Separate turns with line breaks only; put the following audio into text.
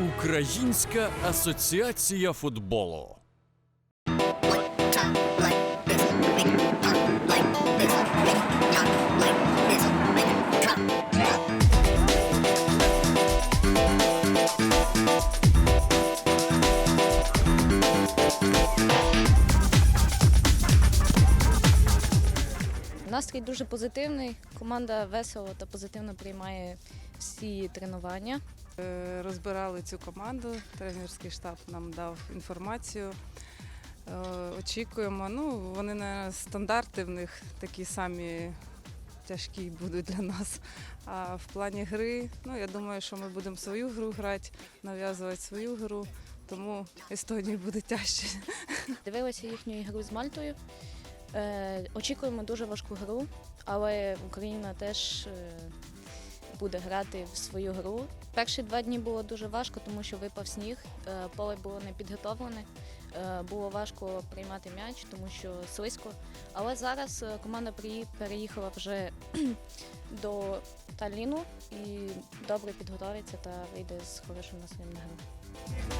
Українська асоціація футболу.
Настрій дуже позитивний. Команда весело та позитивно приймає всі тренування.
Е, Розбирали цю команду. Тренерський штаб нам дав інформацію. Е, Очікуємо. Ну, вони не стандарти в них такі самі тяжкі будуть для нас. А в плані гри, ну я думаю, що ми будемо свою гру грати, нав'язувати свою гру, тому Естонії буде тяжче.
Дивилися їхню ігру з Мальтою. Е, очікуємо дуже важку гру, але Україна теж буде грати в свою гру. Перші два дні було дуже важко, тому що випав сніг, е, поле було не підготовлене. Е, було важко приймати м'яч, тому що слизько. Але зараз е, команда переїхала вже до Таліну і добре підготовиться та вийде з хорошим настроєм на гру.